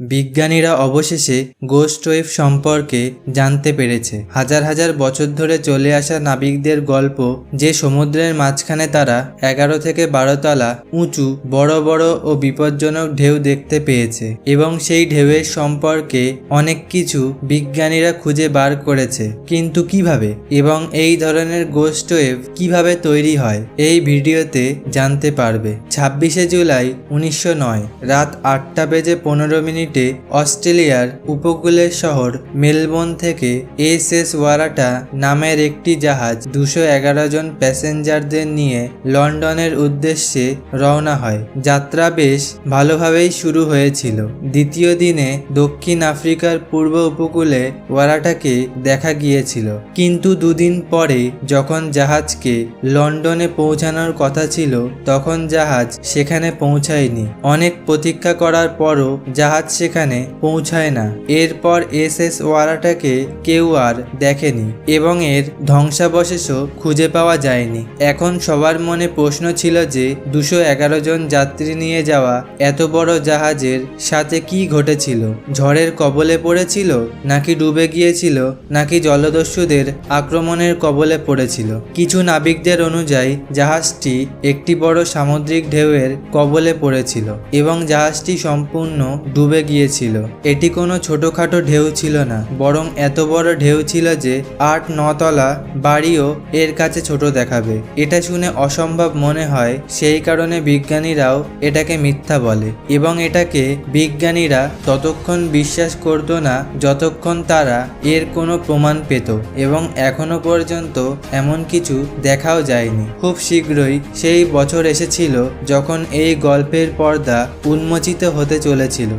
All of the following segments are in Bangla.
বিজ্ঞানীরা অবশেষে গোস্ট ওয়েভ সম্পর্কে জানতে পেরেছে। হাজার হাজার বছর ধরে চলে আসা নাবিকদের গল্প যে সমুদ্রের মাঝখানে তারা এগারো থেকে বারো তলা উঁচু, বড় বড় ও বিপজ্জনক ঢেউ দেখতে পেয়েছে এবং সেই ঢেউয়ের সম্পর্কে অনেক কিছু বিজ্ঞানীরা খুঁজে বার করেছে। কিন্তু কীভাবে এবং এই ধরনের গোস্ট ওয়েভ কীভাবে তৈরি হয়, এই ভিডিওতে জানতে পারবে। ছাব্বিশে জুলাই উনিশশো নয়, রাত আটটা বেজে পনেরো মিনিটে অস্ট্রেলিয়ার উপকূলের শহর মেলবোর্ন থেকে এস এস ওয়ারাটা নামের একটি জাহাজ দুশো এগারো জন প্যাসেঞ্জারদের নিয়ে লন্ডনের উদ্দেশ্যে রওনা হয়। যাত্রা বেশ ভালোভাবেই শুরু হয়েছিল। দ্বিতীয় দিনে দক্ষিণ আফ্রিকার পূর্ব উপকূলে ওয়ারাটাকে দেখা গিয়েছিল। কিন্তু দুদিন পরে যখন জাহাজকে লন্ডনে পৌঁছানোর কথা ছিল, তখন জাহাজ সেখানে পৌঁছায়নি। অনেক প্রতীক্ষা করার পরও জাহাজ সেখানে পৌঁছায় না। এরপর এস এস ওয়ারাটাকে কেউ আর দেখেনি এবং এর ধ্বংসাবশেষও খুঁজে পাওয়া যায়নি। এখন সবার মনে প্রশ্ন ছিল যে দুশো এগারো জন যাত্রী নিয়ে যাওয়া এত বড় জাহাজের সাথে কি ঘটেছিল? ঝড়ের কবলে পড়েছিল নাকি ডুবে গিয়েছিল নাকি জলদস্যুদের আক্রমণের কবলে পড়েছিল? কিছু নাবিকদের অনুযায়ী জাহাজটি একটি বড় সামুদ্রিক ঢেউয়ের কবলে পড়েছিল এবং জাহাজটি সম্পূর্ণ ডুবে গিয়েছিল। এটি কোনো ছোটখাটো ঢেউ ছিল না, বরং এত বড় ঢেউ ছিল যে আট নতলা বাড়িও এর কাছে ছোট দেখাবে। এটা শুনে অসম্ভব মনে হয় সেই কারণে বিজ্ঞানীরাও এটাকে মিথ্যা বলে এবং এটাকে বিজ্ঞানীরা ততক্ষণ বিশ্বাস করতো না যতক্ষণ তারা এর কোনো প্রমাণ পেত এবং এখনও পর্যন্ত এমন কিছু দেখাও যায়নি। খুব শীঘ্রই সেই বছর এসেছিল যখন এই গল্পের পর্দা উন্মোচিত হতে চলেছিল।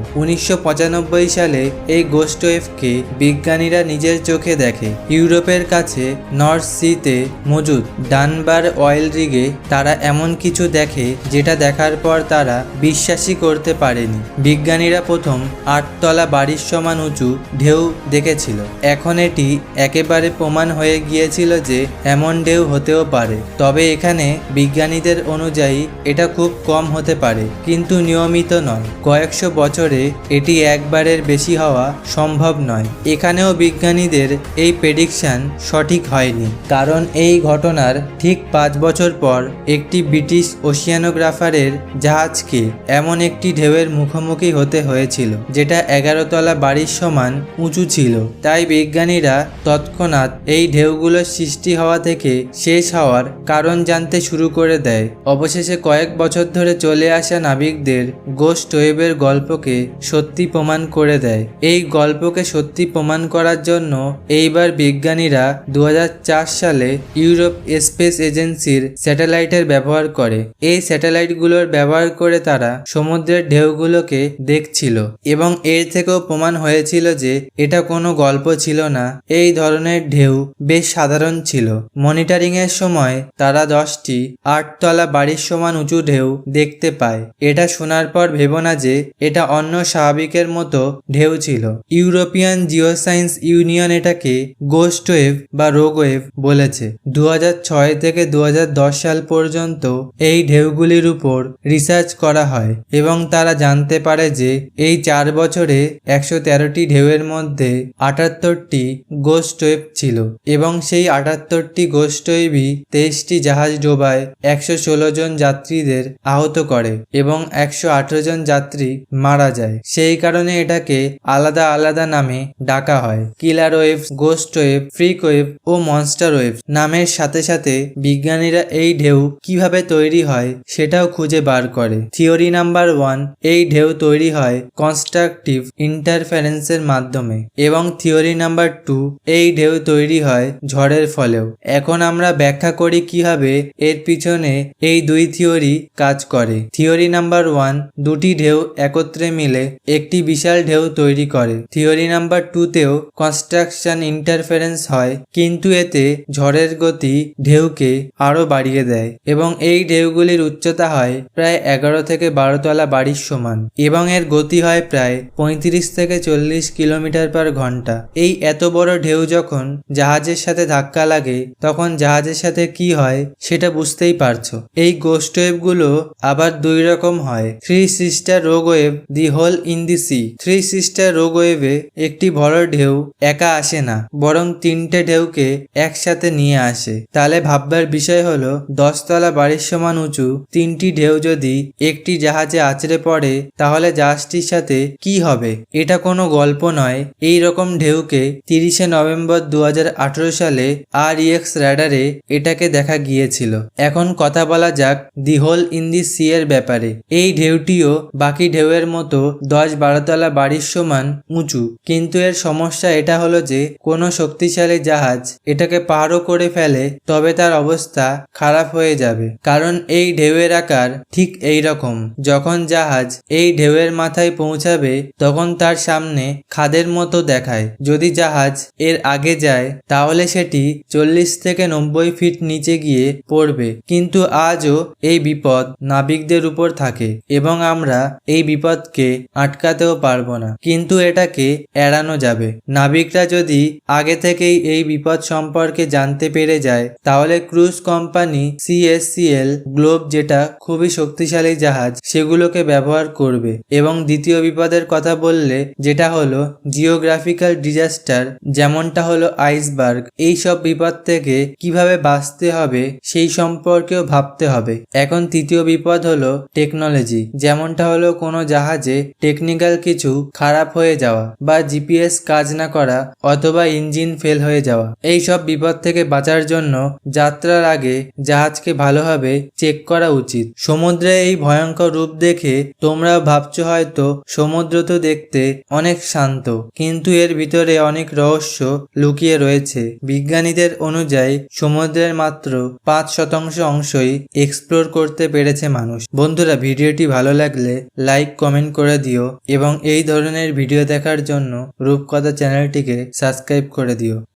উনিশশো পঁচানব্বই সালে এই গোস্ট ওয়েভকে বিজ্ঞানীরা নিজের চোখে দেখে। ইউরোপের কাছে নর্থ সিতে মজুদ ডানবার অয়েল রিগে তারা এমন কিছু দেখে যেটা দেখার পর তারা বিশ্বাসই করতে পারেনি। বিজ্ঞানীরা প্রথম আটতলা বাড়ির সমান উঁচু ঢেউ দেখেছিল। এখন এটি একেবারে প্রমাণ হয়ে গিয়েছিল যে এমন ঢেউ হতেও পারে। তবে এখানে বিজ্ঞানীদের অনুযায়ী এটা খুব কম হতে পারে, কিন্তু নিয়মিত নয়। কয়েকশো বছরে এটি একবারের বেশি হওয়া সম্ভব নয়। এখানেও বিজ্ঞানীদের এই প্রেডিকশন সঠিক হয়নি। কারণ এই ঘটনার ঠিক পাঁচ বছর পর একটি ব্রিটিশ ওশিয়ানোগ্রাফারের জাহাজকে এমন একটি ঢেউয়ের মুখোমুখি হতে হয়েছিল, যেটা এগারো তলা বাড়ির সমান উঁচু ছিল। তাই বিজ্ঞানীরা তৎক্ষণাৎ এই ঢেউগুলোর সৃষ্টি হওয়া থেকে শেষ হওয়ার কারণ জানতে শুরু করে দেয়। অবশেষে কয়েক বছর ধরে চলে আসা নাবিকদের গোস্ট ওয়েবের গল্পকে সত্যি প্রমাণ করে দেয়। এই গল্পকে সত্যি প্রমাণ করার জন্য এইবার বিজ্ঞানীরা দু হাজার চার সালে ইউরোপ স্পেস এজেন্সির স্যাটেলাইটের ব্যবহার করে। এই স্যাটেলাইটগুলোর ব্যবহার করে তারা সমুদ্রের ঢেউগুলোকে দেখছিল এবং এর থেকেও প্রমাণ হয়েছিল যে এটা কোনো গল্প ছিল না। এই ধরনের ঢেউ বেশ সাধারণ ছিল। মনিটরিং এর সময় তারা দশটি আটতলা বাড়ির সমান উঁচু ঢেউ দেখতে পায়। এটা শোনার পর ভেবো না যে এটা অন্য স্বাভাবিকের মতো ঢেউ ছিল। ইউরোপিয়ান জিওসায়েন্স ইউনিয়ন এটাকে গোস্ট ওয়েভ বা রোগ ওয়েভ বলেছে। দু হাজার ছয় থেকে দু হাজার দশ সাল পর্যন্ত এই ঢেউগুলির উপর রিসার্চ করা হয় এবং তারা জানতে পারে যে এই চার বছরে একশো তেরোটি ঢেউয়ের মধ্যে আটাত্তরটি গোস্ট ওয়েভ ছিল এবং সেই আটাত্তরটি গোস্ট ওয়েভই তেইশটি জাহাজ ডোবায় একশো ষোলো জন যাত্রীদের আহত করে এবং একশো আঠেরো জন যাত্রী মারা যায়। সেই কারণে এটাকে আলাদা আলাদা নামে ডাকা হয়। Killer wave, ghost wave, freak wave ও মনস্টার ওয়েভ নামের সাথে সাথে বিজ্ঞানীরা এই ঢেউ কীভাবে তৈরি হয় সেটাও খুঁজে বার করে। থিওরি নাম্বার ওয়ান, এই ঢেউ তৈরি হয় কনস্ট্রাকটিভ ইন্টারফারেন্সের মাধ্যমে এবং থিওরি নাম্বার টু, এই ঢেউ তৈরি হয় ঝড়ের ফলেও। এখন আমরা ব্যাখ্যা করি কীভাবে এর পিছনে এই দুই থিওরি কাজ করে। থিওরি নাম্বার ওয়ান, দুটি ঢেউ একত্রে মিলে একটি বিশাল ঢেউ তৈরি করে। থিওরি নাম্বার টুতেও কনস্ট্রাকশন ইন্টারফারেন্স হয়, কিন্তু এতে ঝড়ের গতি ঢেউকে আরও বাড়িয়ে দেয় এবং এই ঢেউগুলির উচ্চতা হয় প্রায় এগারো থেকে বারো তলা বাড়ির সমান এবং এর গতি হয় প্রায় পঁয়ত্রিশ থেকে চল্লিশ কিলোমিটার পার ঘণ্টা। এই এত বড় ঢেউ যখন জাহাজের সাথে ধাক্কা লাগে, তখন জাহাজের সাথে কি হয় সেটা বুঝতেই পারছ। এই গোস্ট ওয়েভগুলো আবার দুই রকম হয়। Three sister rogue wave the hole in the sea three sister rogue ওয়েভে একটি বড় ঢেউ একা আসে না, বরং তিনটে ঢেউকে একসাথে নিয়ে আসে। তাহলে ভাববার বিষয় হলো, দশতলা বাড়ির সমান উঁচু তিনটি ঢেউ যদি একটি জাহাজে আছড়ে পড়ে, তাহলে জাহাজটির সাথে কি হবে? এটা কোনো গল্প নয়। এই রকম ঢেউকে তিরিশে নভেম্বর দু হাজার আঠারো সালে আর ইএক্স র্যাডারে এটাকে দেখা গিয়েছিল। এখন কথা বলা যাক the hole in the sea এর ব্যাপারে। এই ঢেউটিও বাকি ঢেউয়ের মতো দশ বারোতলা বাড়ির সমান উঁচু। কিন্তু এর সমস্যা এটা হলো যে, কোনো শক্তিশালী জাহাজ এটাকে পারও করে ফেলে, তবে তার অবস্থা খারাপ হয়ে যাবে। কারণ এই ঢেউয়ের আকার ঠিক এই রকম। যখন জাহাজ এই ঢেউয়ের মাথায় পৌঁছাবে, তখন তার সামনে খাদের মতো দেখায়। যদি জাহাজ এর আগে যায়, তাহলে সেটি চল্লিশ থেকে নব্বই ফিট নিচে গিয়ে পড়বে। কিন্তু আজও এই বিপদ নাবিকদের উপর থাকে। এবং আমরা এই বিপদকে আটকাতেও পারব না। কিন্তু এটাকে এড়ানো যাবে। নাবিকরা যদি আগে থেকেই এই বিপদ সম্পর্কে জানতে পেরে যায়, তাহলে ক্রুজ কোম্পানি সিএসসিএল গ্লোব যেটা খুবই শক্তিশালী জাহাজ, সেগুলোকে ব্যবহার করবে। এবং দ্বিতীয় বিপদের কথা বললে, যেটা হলো জিওগ্রাফিক্যাল ডিজাস্টার, যেমনটা হলো আইসবার্গ, এই সব বিপদ থেকে কীভাবে বাঁচতে হবে, সেই সম্পর্কেও ভাবতে হবে। এখন তৃতীয় বিপদ হলো টেকনোলজি, যেমনটা হলো কোনো জাহাজে টেকনিক্যাল কিছু খারাপ হয়ে যাওয়া বা জিপিএস কাজ না করা অথবা ইঞ্জিন ফেল হয়ে যাওয়া এই সব বিপদ থেকে বাঁচার জন্য যাত্রার আগে জাহাজকে ভালোভাবে চেক করা উচিত। সমুদ্রে এই ভয়ঙ্কর রূপ দেখে তোমরা ভাবছ হয়তো সমুদ্র তো দেখতে অনেক শান্ত, কিন্তু এর ভিতরে অনেক রহস্য লুকিয়ে রয়েছে। বিজ্ঞানীদের অনুযায়ী সমুদ্রের মাত্র পাঁচ শতাংশ অংশই এক্সপ্লোর করতে পেরেছে মানুষ। বন্ধুরা, ভিডিওটি ভালো লাগলে লাইক কমেন্ট করে দিও। এবং এই ধরনের ভিডিও দেখার জন্য রূপকথা চ্যানেলটিকে সাবস্ক্রাইব করে দিও।